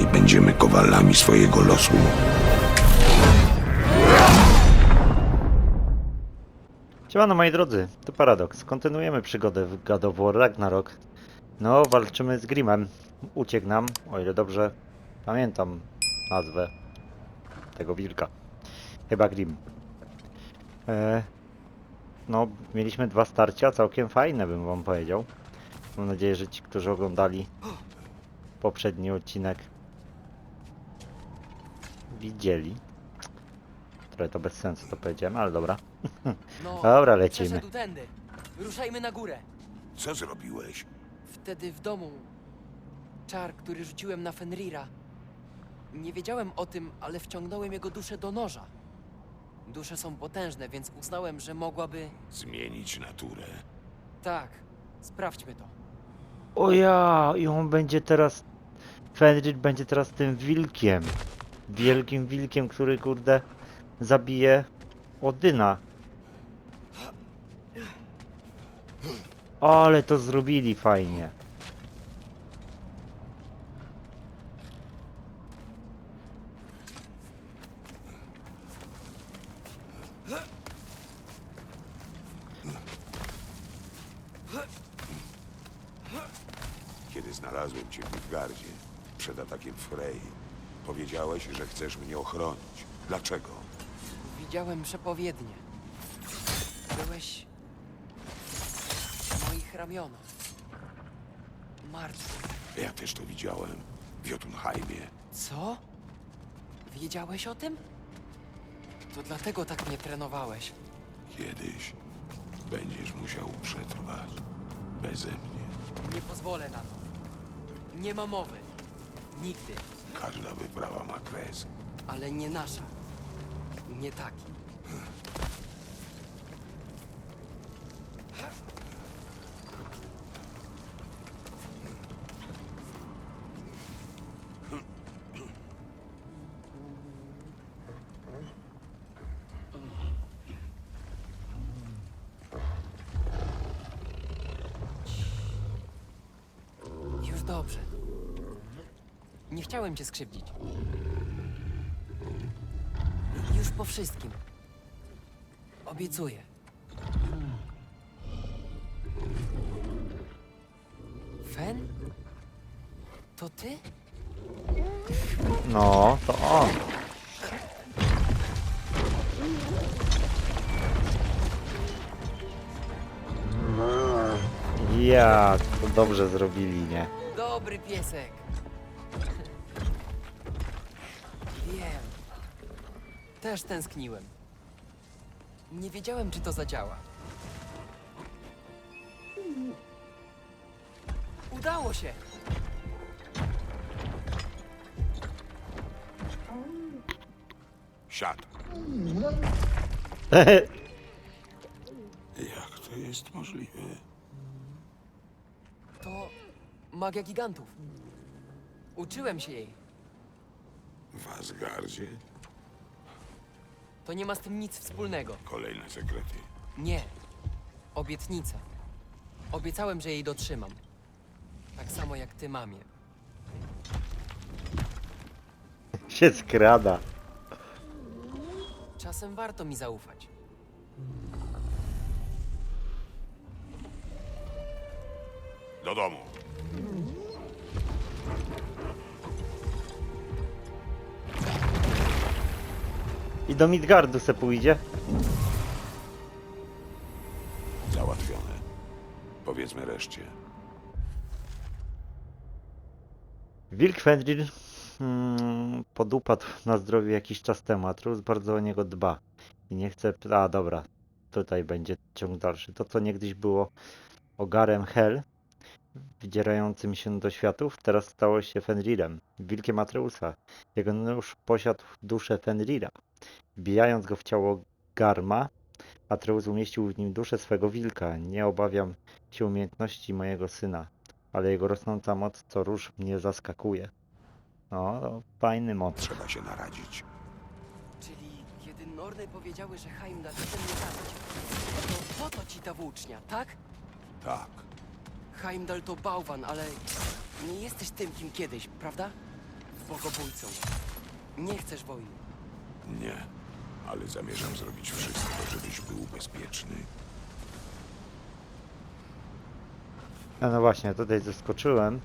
sami będziemy kowalami swojego losu. Siemano moi drodzy, to Paradox. Kontynuujemy przygodę w God of War Ragnarok. No, walczymy z Grimem. Uciekł nam, o ile dobrze pamiętam nazwę tego wilka. Chyba Grim. E, no, mieliśmy dwa starcia, całkiem fajne bym wam powiedział. Mam nadzieję, że ci, którzy oglądali poprzedni odcinek widzieli. Trochę to bez sensu to powiedziałem, ale dobra. No, Dobra, lecimy. Przeszedł tędy. Ruszajmy na górę. Co zrobiłeś? Wtedy w domu. Czar, który rzuciłem na Fenrira. Nie wiedziałem o tym, ale wciągnąłem jego duszę do noża. Dusze są potężne, więc uznałem, że mogłaby. Zmienić naturę. Tak, sprawdźmy to. O ja, i on będzie teraz. Fenrir będzie teraz tym wilkiem. Wielkim wilkiem, który kurde zabije Odyna. Ale to zrobili fajnie. Kiedy znalazłem cię w Midgardzie, przed atakiem Frey, powiedziałeś, że chcesz mnie ochronić. Dlaczego? Widziałem przepowiednie. Byłeś. w moich ramionach. Martwy. Ja też to widziałem. W Jotunheimie. Co? Wiedziałeś o tym? To dlatego tak mnie trenowałeś. Kiedyś będziesz musiał przetrwać. Beze mnie. Nie pozwolę na to. Nie ma mowy. Nigdy. Każda wyprawa ma kres. Ale nie nasza. Nie taki. Już dobrze. Nie chciałem cię skrzywdzić. Już po wszystkim. Obiecuję. Fen? To ty? No, to on. Ja, to dobrze zrobili, nie? Dobry piesek. Wiem. Też tęskniłem. Nie wiedziałem, czy to zadziała. Udało się! Siad. Jak to jest możliwe? To magia gigantów. Uczyłem się jej. W Asgardzie? To nie ma z tym nic wspólnego. Kolejne sekrety. Nie. Obietnica. Obiecałem, że jej dotrzymam. Tak samo jak ty mamie. Się skrada. Czasem warto mi zaufać. Do domu. I do Midgardu se pójdzie. Załatwione. Powiedzmy reszcie. Wilk Fenrir hmm, podupadł na zdrowie jakiś czas temu, a Trus bardzo o niego dba. I nie chce... A, dobra. Tutaj będzie ciąg dalszy. To, co niegdyś było ogarem Hel, wydzierającym się do światów, teraz stało się Fenrirem, wilkiem Atreusa. Jego nóż posiadł duszę Fenrira. Wbijając go w ciało Garma, Atreus umieścił w nim duszę swego wilka. Nie obawiam się umiejętności mojego syna, ale jego rosnąca moc co róż mnie zaskakuje. No, to fajny moc. Trzeba się naradzić. Czyli kiedy Norny powiedziały, że Heimdall chce mnie zabić, to po to ci ta włócznia, tak? Tak. Heimdall to bałwan, ale nie jesteś tym, kim kiedyś, prawda? bogobójcą. Nie chcesz wojny. Nie, ale zamierzam zrobić wszystko, żebyś był bezpieczny. A no właśnie, tutaj zeskoczyłem.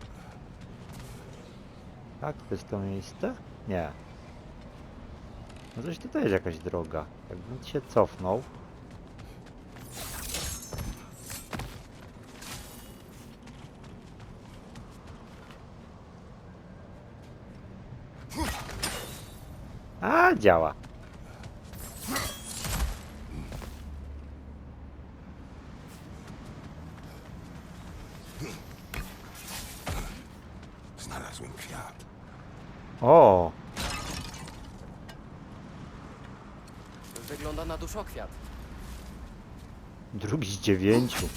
Tak, to jest to miejsce? Nie. No coś tutaj jest jakaś droga. Jakbym się cofnął. A, działa. Znalazłem kwiat. O, Wygląda na duszokwiat. drugi z dziewięciu.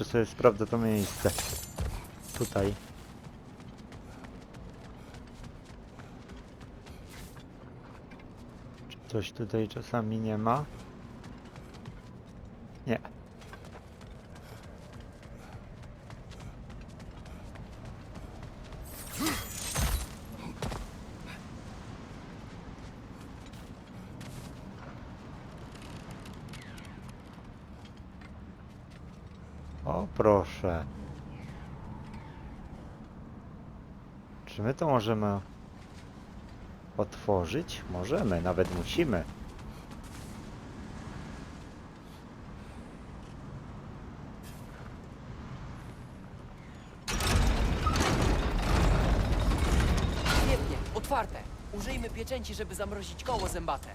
Jeszcze sobie sprawdzę to miejsce. Tutaj. Czy coś tutaj czasami nie ma? Nie. O proszę. Czy my to możemy otworzyć? Możemy, nawet musimy. Świetnie, otwarte. Użyjmy pieczęci, żeby zamrozić koło zębate.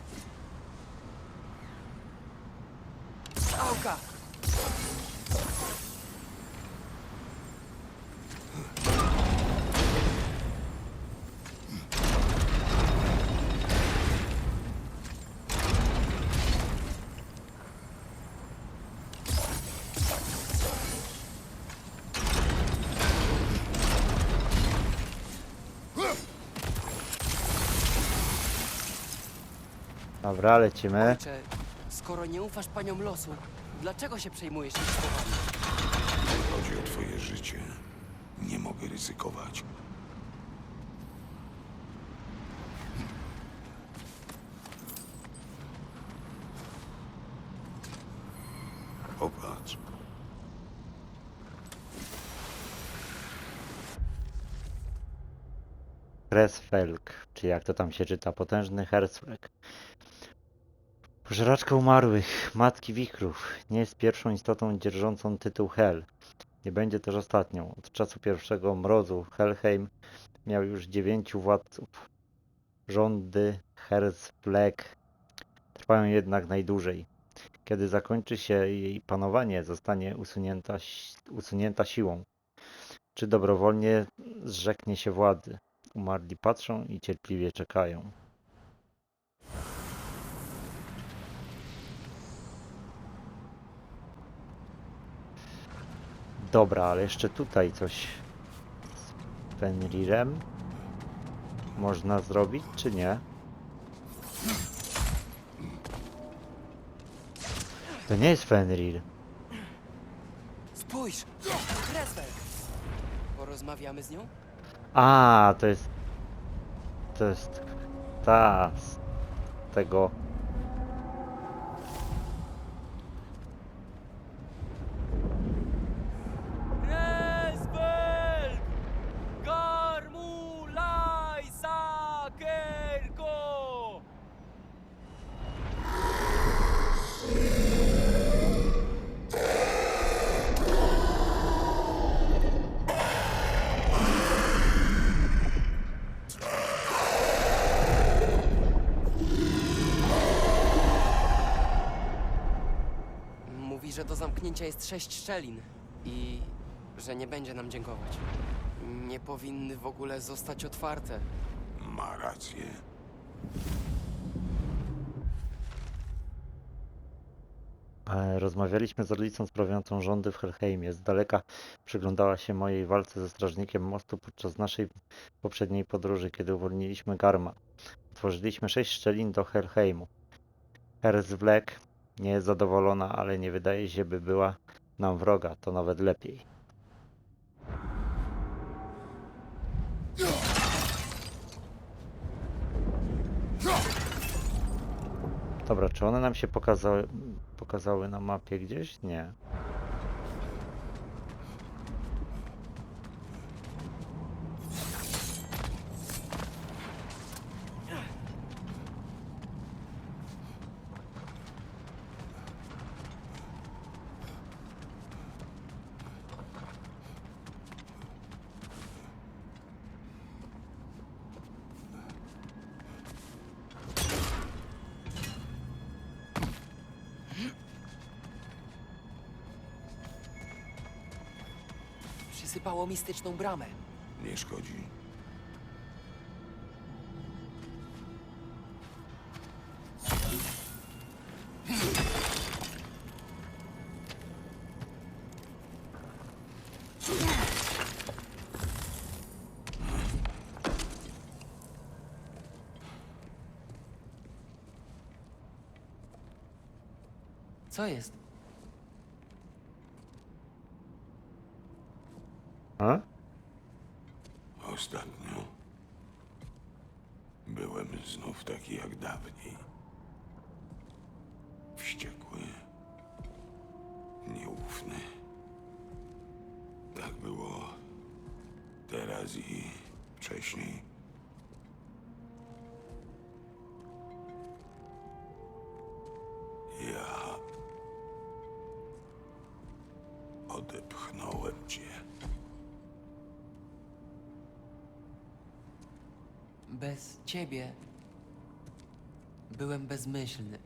Dobra, lecimy. Ojcze, skoro nie ufasz paniom losu, dlaczego się przejmujesz ich słowami? Chodzi o twoje życie. Nie mogę ryzykować. Popatrz. Kresfelk, czy jak to tam się czyta, potężny Herzfleck. Pożeraczka umarłych, matki wikrów, nie jest pierwszą istotą dzierżącą tytuł Hel. Nie będzie też ostatnią. Od czasu pierwszego mrozu Helheim miał już dziewięciu władców. Rządy Herzfleck trwają jednak najdłużej. Kiedy zakończy się jej panowanie, zostanie usunięta, usunięta siłą. Czy dobrowolnie zrzeknie się władzy? Umarli patrzą i cierpliwie czekają. Dobra, ale jeszcze tutaj coś z Fenrirem można zrobić, czy nie? To nie jest Fenrir. Spójrz! Kreswel! Porozmawiamy z nią? A, to jest. To jest ta z tego. Że do zamknięcia jest sześć szczelin i że nie będzie nam dziękować. Nie powinny w ogóle zostać otwarte. Ma rację. E, Rozmawialiśmy z rodzicą sprawującą rządy w Helheimie. Z daleka przyglądała się mojej walce ze strażnikiem mostu podczas naszej poprzedniej podróży, kiedy uwolniliśmy Garma. Otworzyliśmy sześć szczelin do Helheimu. Herzvlek nie jest zadowolona, ale nie wydaje się, by była nam wroga. To nawet lepiej. Dobra, czy one nam się pokazały, pokazały na mapie gdzieś? Nie. Przysypało mistyczną bramę. Nie szkodzi. Co jest? A? Ostatnio byłem znów taki jak dawniej. Wściekły, nieufny. Tak było teraz i wcześniej. Ja odepchnąłem cię. Bez ciebie byłem bezmyślny.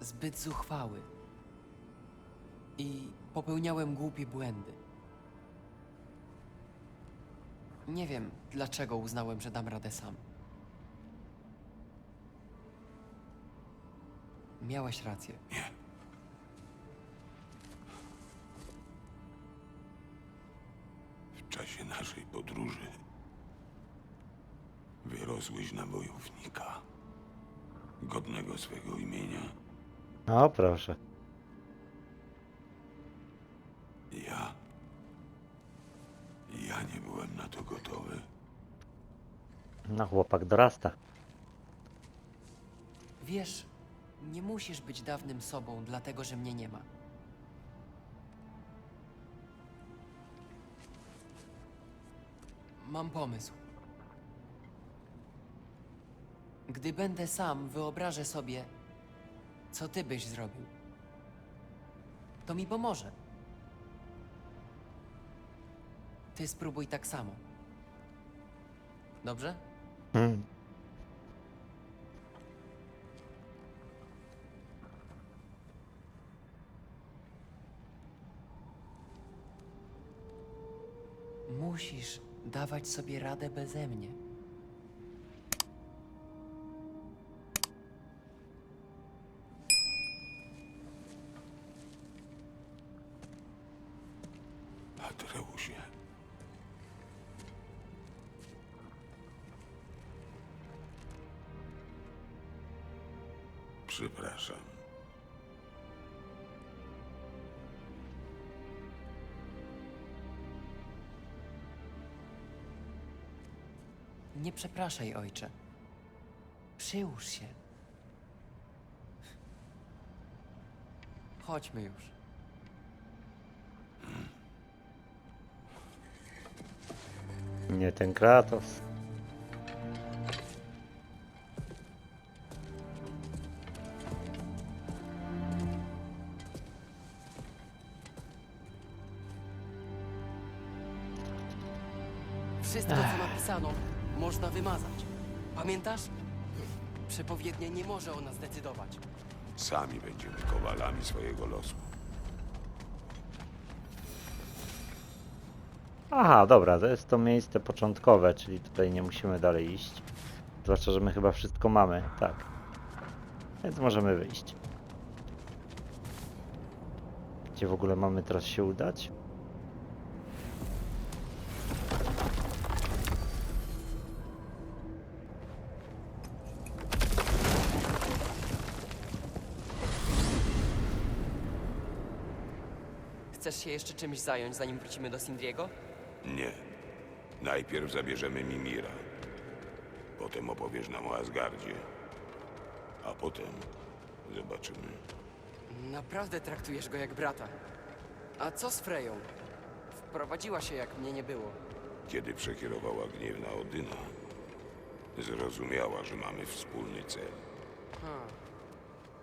Zbyt zuchwały. I popełniałem głupie błędy. Nie wiem, dlaczego uznałem, że dam radę sam. Miałeś rację. Nie. W czasie naszej podróży wyrosłeś na wojownika. Godnego swego imienia. No proszę. No chłopak dorasta. Wiesz, nie musisz być dawnym sobą, dlatego że mnie nie ma. Mam pomysł. Gdy będę sam, wyobrażę sobie, co ty byś zrobił. To mi pomoże. Ty spróbuj tak samo. Dobrze? Hmm. Musisz dawać sobie radę beze mnie. Przepraszam. Nie przepraszaj, ojcze. Przyłóż się. Chodźmy już. Nie ten Kratos. Można wymazać. Pamiętasz? Przepowiednia nie może o nas decydować. Sami będziemy kowalami swojego losu. Aha, dobra, to jest to miejsce początkowe, czyli tutaj nie musimy dalej iść. Zwłaszcza, że my chyba wszystko mamy, tak. Więc możemy wyjść. Gdzie w ogóle mamy teraz się udać? Chcesz się jeszcze czymś zająć, zanim wrócimy do Sindriego? Nie. Najpierw zabierzemy Mimira. Potem opowiesz nam o Asgardzie. A potem zobaczymy. Naprawdę traktujesz go jak brata. A co z Freją? Wprowadziła się, jak mnie nie było. Kiedy przekierowała gniew na Odyna, zrozumiała, że mamy wspólny cel.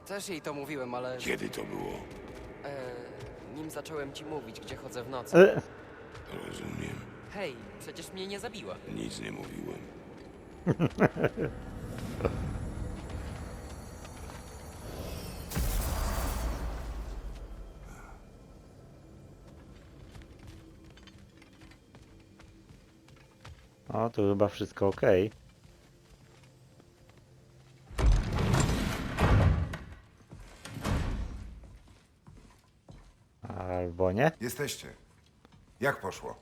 Też jej to mówiłem, ale Kiedy to było? Nim zacząłem ci mówić, gdzie chodzę w nocy. E, Rozumiem. Hej, przecież mnie nie zabiła. Nic nie mówiłem. o, tu chyba wszystko ok. Jesteście. Jak poszło?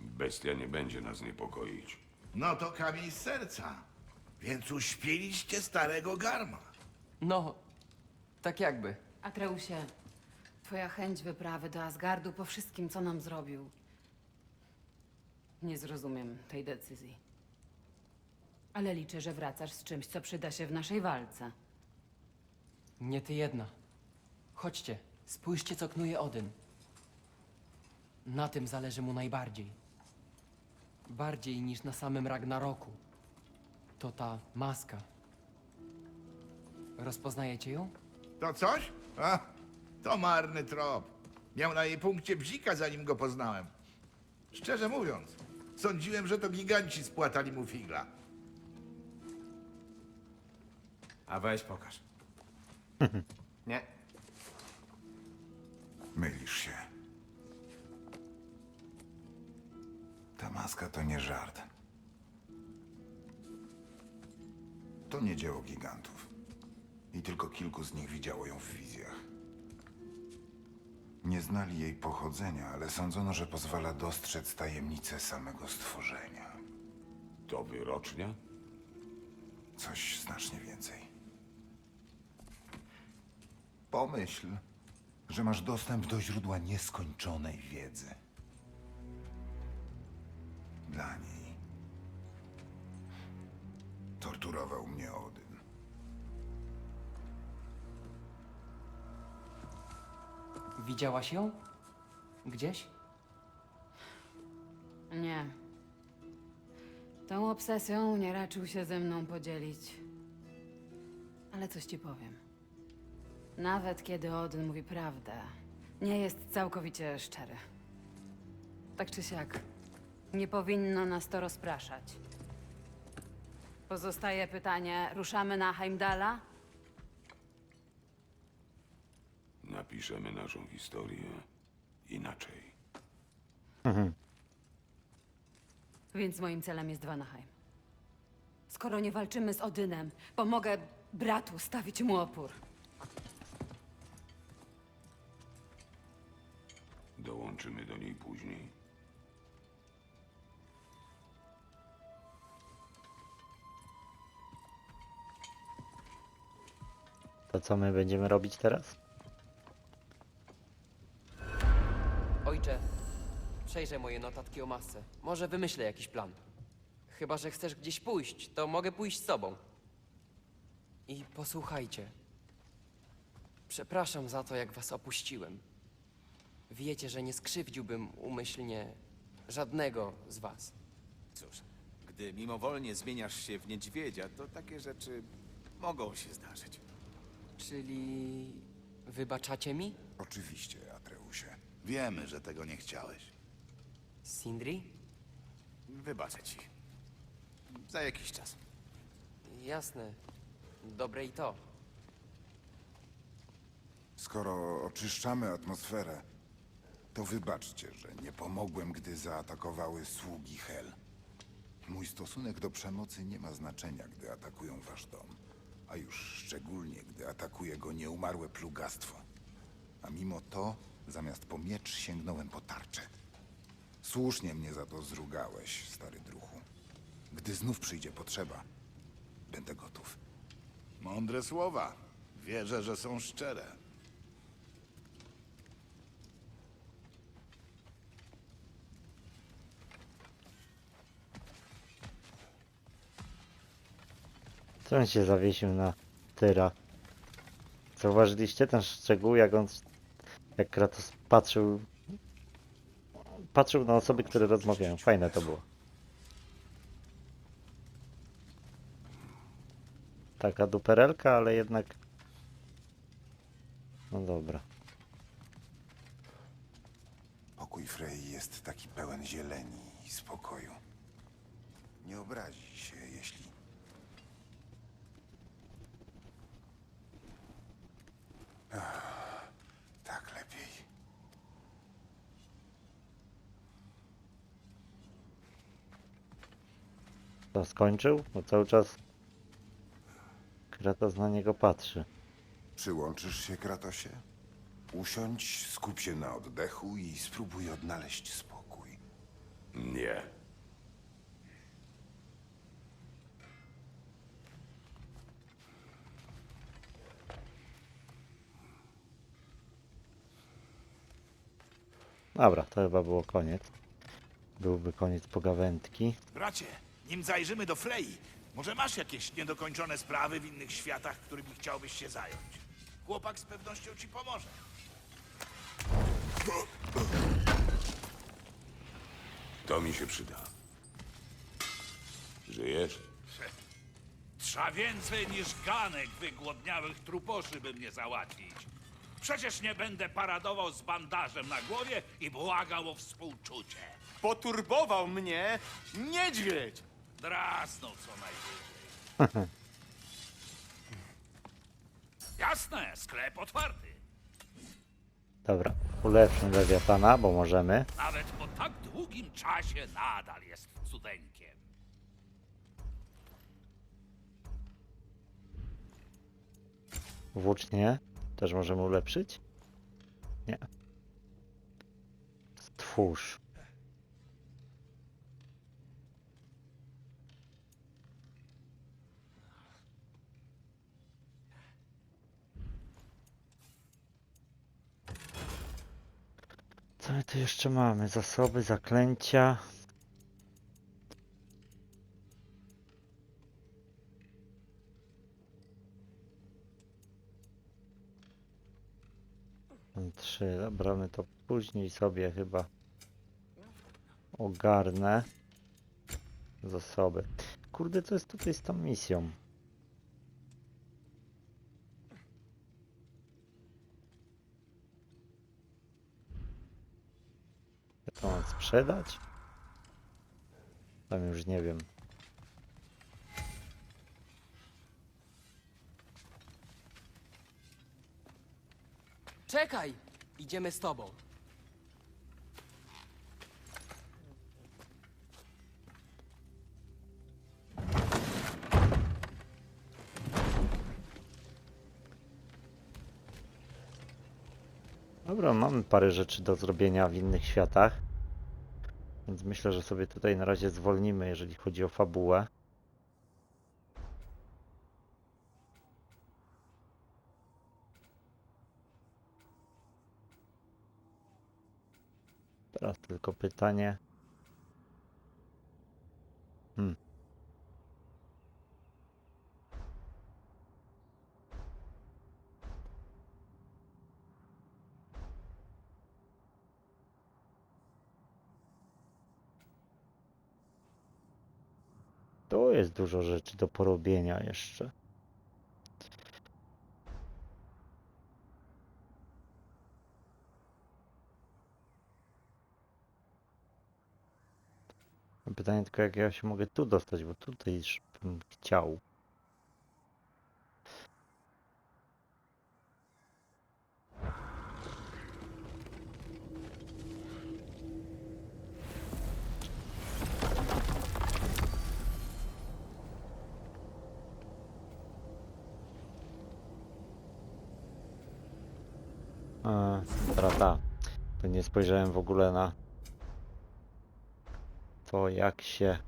Bestia nie będzie nas niepokoić. No to kamień z serca. Więc uśpiliście starego garma. No, tak jakby. Atreusie, twoja chęć wyprawy do Asgardu po wszystkim, co nam zrobił. Nie zrozumiem tej decyzji. Ale liczę, że wracasz z czymś, co przyda się w naszej walce. Nie ty jedna. Chodźcie, spójrzcie, co knuje Odyn. Na tym zależy mu najbardziej. Bardziej niż na samym Ragnaroku. To ta maska. Rozpoznajecie ją? To coś? A, to marny trop. Miał na jej punkcie bzika, zanim go poznałem. Szczerze mówiąc, sądziłem, że to giganci spłatali mu figla. A weź pokaż. Nie. Mylisz się. Maska to nie żart. To nie dzieło gigantów. I tylko kilku z nich widziało ją w wizjach. Nie znali jej pochodzenia, ale sądzono, że pozwala dostrzec tajemnicę samego stworzenia. To wyrocznia? Coś znacznie więcej. Pomyśl, że masz dostęp do źródła nieskończonej wiedzy. Dla niej. Torturował mnie Odyn. Widziałaś ją? Gdzieś? Nie. Tą obsesją nie raczył się ze mną podzielić. Ale coś ci powiem. Nawet kiedy Odyn mówi prawdę, nie jest całkowicie szczery. Tak czy siak, nie powinno nas to rozpraszać. Pozostaje pytanie, ruszamy na Heimdala? Napiszemy naszą historię inaczej. Więc moim celem jest Vanaheim. Skoro nie walczymy z Odynem, pomogę bratu stawić mu opór. Dołączymy do niej później. To co my będziemy robić teraz? Ojcze, przejrzę moje notatki o masce. Może wymyślę jakiś plan. Chyba, że chcesz gdzieś pójść, to mogę pójść z tobą. I posłuchajcie. Przepraszam za to, jak was opuściłem. Wiecie, że nie skrzywdziłbym umyślnie żadnego z was. Cóż, gdy mimowolnie zmieniasz się w niedźwiedzia, to takie rzeczy mogą się zdarzyć. Czyli wybaczacie mi? Oczywiście, Atreusie. Wiemy, że tego nie chciałeś. Sindri? Wybaczę ci. Za jakiś czas. Jasne. Dobre i to. Skoro oczyszczamy atmosferę, to wybaczcie, że nie pomogłem, gdy zaatakowały sługi Hel. Mój stosunek do przemocy nie ma znaczenia, gdy atakują wasz dom, a już szczególnie, gdy atakuje go nieumarłe plugastwo. A mimo to Zamiast po miecz sięgnąłem po tarczę. Słusznie mnie za to zrugałeś, stary druhu. Gdy znów przyjdzie potrzeba, będę gotów. Mądre słowa. Wierzę, że są szczere. Co on się zawiesił na tyra? Zauważyliście ten szczegół, jak on, jak Kratos patrzył, patrzył na osoby, które rozmawiają. Fajne to było. Taka duperelka, ale jednak... No dobra. Pokój Frey jest taki pełen zieleni i spokoju. Nie obrazi się, jeśli... Ach, tak lepiej. To skończył? Bo cały czas Kratos na niego patrzy. Przyłączysz się, Kratosie? Usiądź, skup się na oddechu i spróbuj odnaleźć spokój. Nie. Dobra, to chyba było koniec. Byłby koniec pogawędki. Bracie, nim zajrzymy do Frei, może masz jakieś niedokończone sprawy w innych światach, którymi chciałbyś się zająć? Chłopak z pewnością ci pomoże. To mi się przyda. Żyjesz? Trza więcej niż ganek wygłodniałych truposzy, by mnie załatwić. Przecież nie będę paradował z bandażem na głowie i błagał o współczucie. Poturbował mnie niedźwiedź! Drasnął co najwyżej. Jasne, sklep otwarty. Dobra, ulepszmy Lewiatana, bo możemy. Nawet po tak długim czasie nadal jest cudeńkiem. Włócznie też możemy ulepszyć? Nie. Stwórz. Jeszcze mamy? Zasoby, zaklęcia. Trzy, dobra, my to później sobie chyba ogarnę zasoby. Kurde, co jest tutaj z tą misją? Ja to mam sprzedać? Tam już nie wiem. Czekaj! Idziemy z tobą. Dobra, mamy parę rzeczy do zrobienia w innych światach. Więc myślę, że sobie tutaj na razie zwolnimy, jeżeli chodzi o fabułę. Teraz tylko pytanie. Tu jest dużo rzeczy do porobienia jeszcze. Pytanie tylko, jak ja się mogę tu dostać, bo tutaj bym chciał. E, dobra, ta. To nie spojrzałem w ogóle na to, jak się.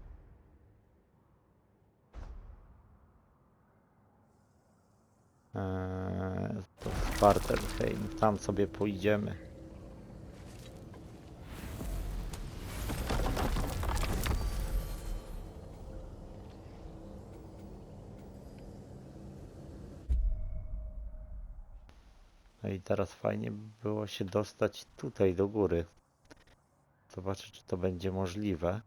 Eee, to Svartalfheim, tam sobie pójdziemy. No i teraz fajnie by było się dostać tutaj do góry. Zobaczę, czy to będzie możliwe.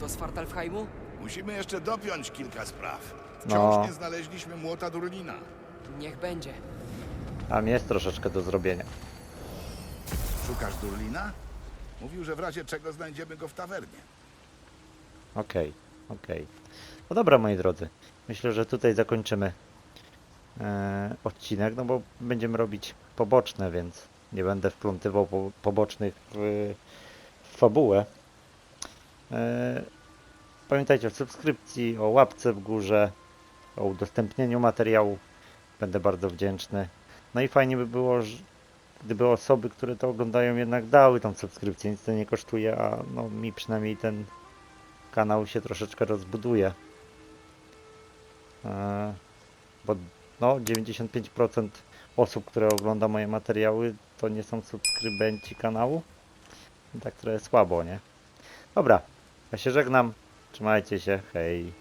Do Svartalfheimu? Musimy jeszcze dopiąć kilka spraw. No. Wciąż nie znaleźliśmy młota Durlina. Niech będzie. Tam jest troszeczkę do zrobienia. Szukasz Durlina? Mówił, że w razie czego znajdziemy go w tawernie. Okej, okej. No dobra, moi drodzy. Myślę, że tutaj zakończymy e, odcinek, no bo będziemy robić poboczne, więc nie będę wplątywał po, pobocznych w, w fabułę. E, pamiętajcie o subskrypcji, o łapce w górze, o udostępnieniu materiału. Będę bardzo wdzięczny. No i fajnie by było, gdyby osoby, które to oglądają, jednak dały tą subskrypcję. Nic to nie kosztuje, a no, mi przynajmniej ten kanał się troszeczkę rozbuduje. E, Bo no, 95% osób, które ogląda moje materiały, to nie są subskrybenci kanału. I tak trochę słabo, nie? Dobra, ja się żegnam. Trzymajcie się, hej.